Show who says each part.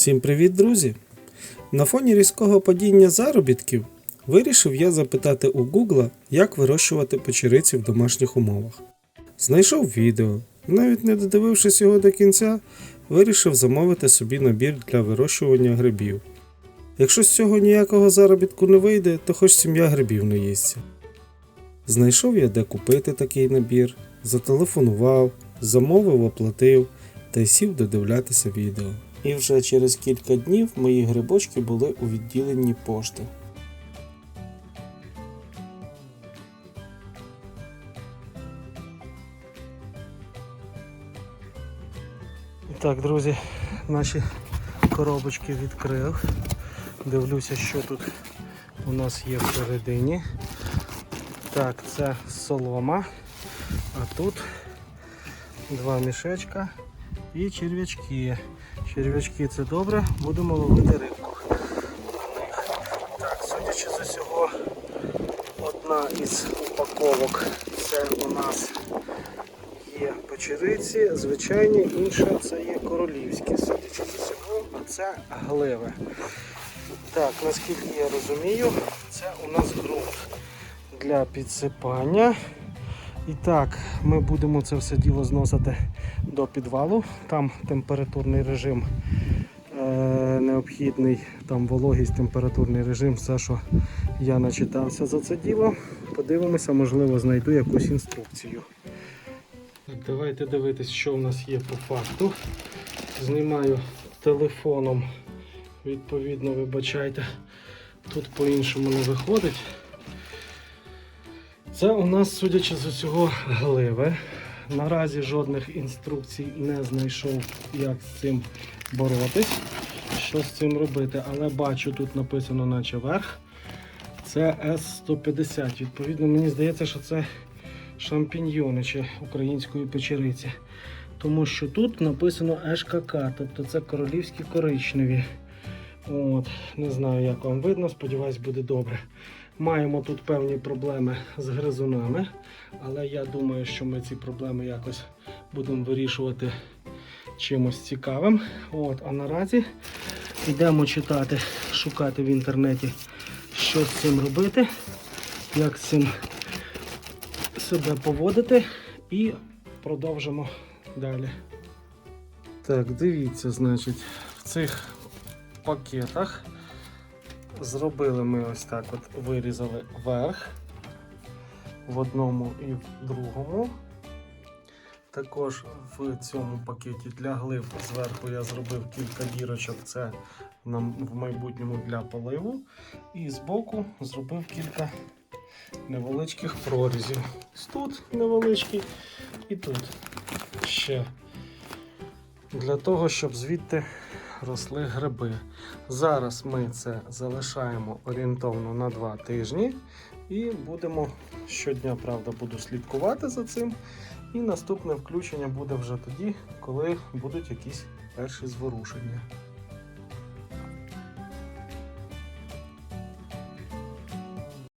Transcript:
Speaker 1: Всім привіт, друзі! На фоні різкого падіння заробітків вирішив я запитати у Гугла, як вирощувати печериці в домашніх умовах. Знайшов відео, навіть не додивившись його до кінця, вирішив замовити собі набір для вирощування грибів. Якщо з цього ніякого заробітку не вийде, то хоч сім'я грибів не їсться. Знайшов я де купити такий набір, зателефонував, замовив, оплатив та й сів додивлятися відео. І вже через кілька днів мої грибочки були у відділенні пошти. Так, друзі, наші коробочки відкрив. Дивлюся, що тут у нас є всередині. Так, це солома, а тут два мішечка і черв'ячки. Черв'ячки це добре, будемо ловити рибку. Так, судячи з усього, одна із упаковок це у нас є печериці, звичайні, інша це є королівські, судячи з усього, це гливи. Так, наскільки я розумію, це у нас ґрунт для підсипання. І так, ми будемо це все діло зносити до підвалу. Там температурний режим е, необхідний, там вологість, температурний режим, все, що я начитався за це діло. Подивимося, можливо, знайду якусь інструкцію. Давайте дивитись, що у нас є по факту. Знімаю телефоном, відповідно, вибачайте, тут по-іншому не виходить. Це у нас, судячи з усього, гливи. Наразі жодних інструкцій не знайшов, як з цим боротись, що з цим робити. Але бачу, тут написано, наче верх. Це С-150. Відповідно, мені здається, що це шампіньйони чи української печериці. Тому що тут написано ШКК, тобто це королівські коричневі. От, Не знаю, як вам видно, сподіваюсь, буде добре. Маємо тут певні проблеми з гризунами, але я думаю, що ми ці проблеми якось будемо вирішувати чимось цікавим. От, а наразі йдемо читати, шукати в інтернеті, що з цим робити, як з цим себе поводити, і продовжимо далі. Так, дивіться, значить, в цих пакетах зробили ми ось так: от вирізали верх в одному і в другому. Також в цьому пакеті для глиб зверху я зробив кілька дірочок, це нам в майбутньому для поливу. І збоку зробив кілька невеличких прорізів. Тут невеличкий і тут ще. Для того, щоб звідти росли гриби. Зараз ми це залишаємо орієнтовно на 2 тижні і будемо щодня, правда, буду слідкувати за цим. І наступне включення буде вже тоді, коли будуть якісь перші зворушення.